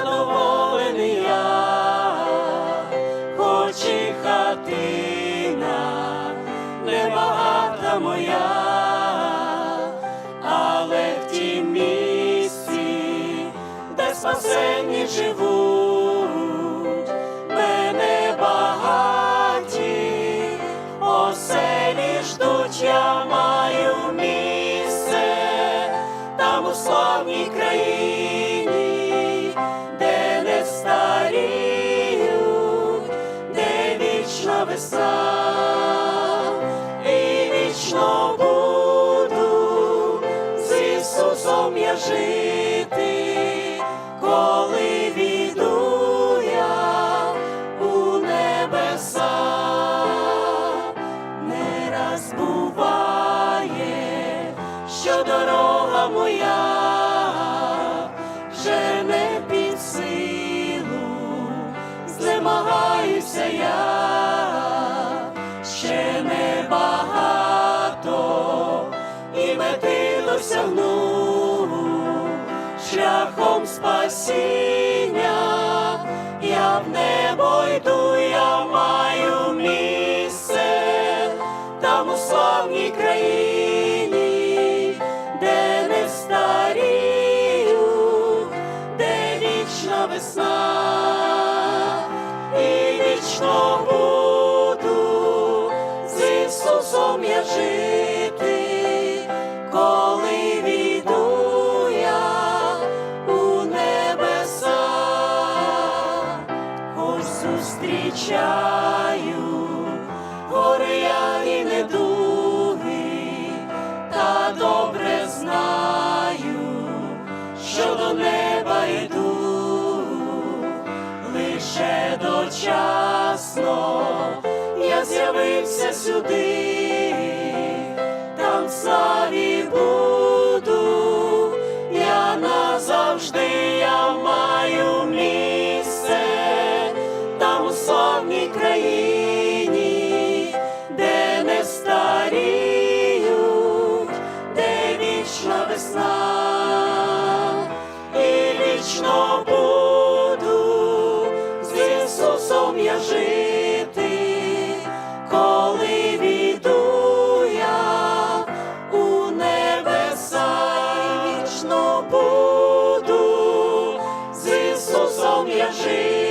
задоволений я, хоч хатина небагата моя, але в тім місці, де спасенні живуть, мене багаті, оселі ждуть, я маю місце там у славній країні, весна, і вічно буду з Ісусом я жити, коли війду я у небеса, не раз буває, що дорога моя вже не під силу, знемагаюся мети досягну шляхом спасіння, я в небо йду, я маю місце там у славній країні, зустрічаю. Гори я і недуги, та добре знаю, що до неба йду, лише дочасно я з'явився сюди, буду з Ісусом я жити.